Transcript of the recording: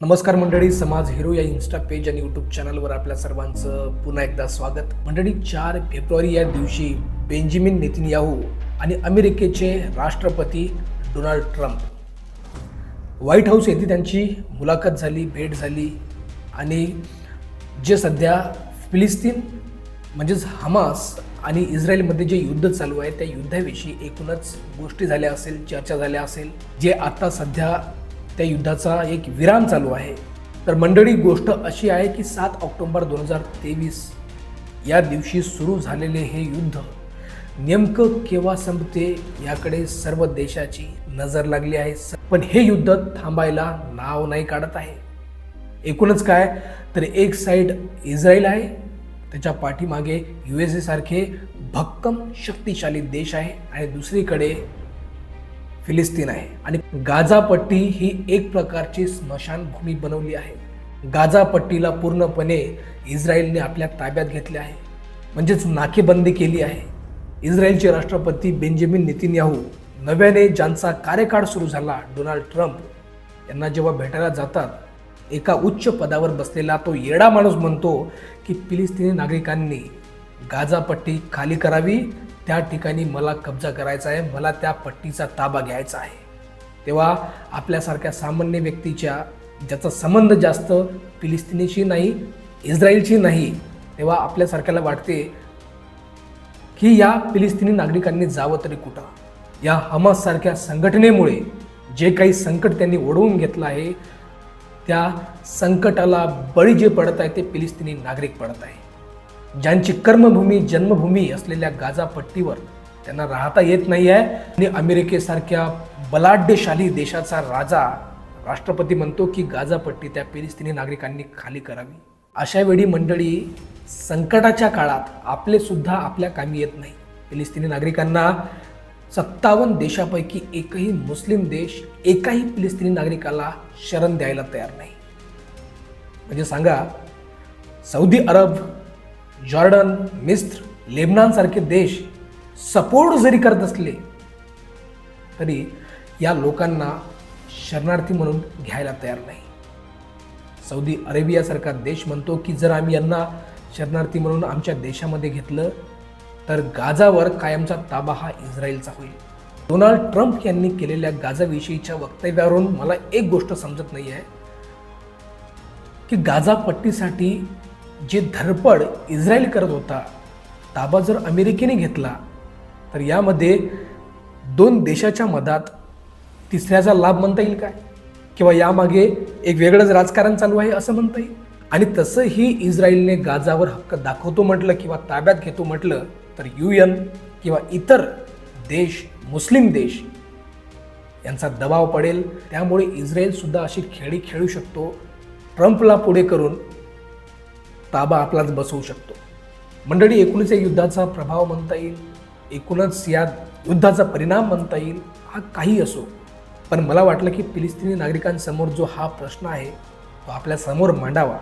नमस्कार मंडळी समाज हिरो या इन्स्टा पेज आणि यूट्यूब चॅनलवर आपल्या सर्वांचं पुन्हा एकदा स्वागत. मंडळी चार फेब्रुवारी या दिवशी बेंजामिन नेतन्याहू आणि अमेरिकेचे राष्ट्रपती डोनाल्ड ट्रम्प व्हाईट हाऊस येथे त्यांची मुलाखत झाली भेट झाली आणि जे सध्या फिलिस्तीन म्हणजेच हमास आणि इस्रायलमध्ये जे युद्ध चालू आहे त्या युद्धाविषयी एकूणच गोष्टी झाल्या असेल चर्चा झाल्या असेल जे आता सध्या त्या युद्धाचा एक विराम चालू आहे. तर मंडळी गोष्ट अशी आहे की सात ऑक्टोबर दोन हजार तेवीस या दिवशी सुरू झालेले हे युद्ध नेमकं केव्हा संपते याकडे सर्व देशाची नजर लागली आहे. पण हे युद्ध थांबायला नाव नाही काढत आहे. एकूणच काय? तर एक साईड इस्रायल आहे. त्याच्या पाठीमागे यू एस एसारखे भक्कम शक्तिशाली देश आहे. आणि दुसरीकडे फिलिस्तीन आहे. आणि गाझापट्टी ही एक प्रकारची स्मशानभूमी बनवली आहे. गाझापट्टीला पूर्णपणे इस्रायलने आपल्या ताब्यात घेतले आहे. म्हणजेच नाकेबंदी केली आहे. इस्रायलचे राष्ट्रपती बेंजामिन नेतिन्याहू नव्याने ज्यांचा कार्यकाळ सुरू झाला डोनाल्ड ट्रम्प यांना जेव्हा भेटायला जातात एका उच्च पदावर बसलेला तो येडा माणूस म्हणतो की फिलिस्तिनी नागरिकांनी गाझापट्टी खाली करावी त्या ठिकाणी मला कब्जा करायचा आहे मला त्या पट्टीचा ताबा घ्यायचा आहे. तेव्हा आपल्यासारख्या सामान्य व्यक्तीच्या ज्याचा संबंध जास्त फिलिस्तिनीशी नाही इस्रायलशी नाही तेव्हा आपल्यासारख्याला वाटते की या फिलिस्तिनी नागरिकांनी जावं तरी कुठं. या हमाससारख्या संघटनेमुळे जे काही संकट त्यांनी ओढवून घेतलं आहे त्या संकटाला बळी जे पडत आहे ते फिलिस्तिनी नागरिक पडत आहे. ज्यांची कर्मभूमी जन्मभूमी असलेल्या गाजापट्टीवर त्यांना राहता येत नाही आहे आणि अमेरिकेसारख्या बलाढ्यशाली देशाचा राजा राष्ट्रपती म्हणतो की गाजापट्टी त्या फिलिस्तिनी नागरिकांनी खाली करावी. अशा वेळी मंडळी संकटाच्या काळात आपले सुद्धा आपल्या कामी येत नाही. फिलिस्तिनी नागरिकांना सत्तावन्न देशापैकी एकही मुस्लिम देश एकाही फिलिस्तिनी नागरिकाला शरण द्यायला तयार नाही. म्हणजे सांगा सौदी अरब जॉर्डन मिस्र लेबनानसारखे देश सपोर्ट जरी करत असले तरी या लोकांना शरणार्थी म्हणून घ्यायला तयार नाही. सौदी अरेबियासारखा देश म्हणतो की जर आम्ही यांना शरणार्थी म्हणून आमच्या देशामध्ये घेतलं तर गाजावर कायमचा ताबा हा इस्रायलचा होईल. डोनाल्ड ट्रम्प यांनी केलेल्या गाजाविषयीच्या वक्तव्यावरून मला एक गोष्ट समजत नाही आहे की गाजा पट्टीसाठी जे धडपड इस्रायल करत होता ताबा जर अमेरिकेने घेतला तर यामध्ये दोन देशाच्या मधात तिसऱ्याचा लाभ म्हणता येईल काय? किंवा यामागे एक वेगळंच राजकारण चालू आहे असं म्हणता येईल? आणि तसंही इस्रायलने गाजावर हक्क दाखवतो म्हटलं किंवा ताब्यात घेतो म्हटलं तर यू एन किंवा इतर देश मुस्लिम देश यांचा दबाव पडेल. त्यामुळे इस्रायलसुद्धा अशी खेळी खेळू शकतो. ट्रम्पला पुढे करून ताबा आपलाच बसवू शकतो. मंडळी एकूणच या युद्धाचा प्रभाव म्हणता येईल एकूणच या युद्धाचा परिणाम म्हणता येईल हा काही असो. पण मला वाटलं की फिलिस्तिनी नागरिकांसमोर जो हा प्रश्न आहे तो आपल्यासमोर मांडावा.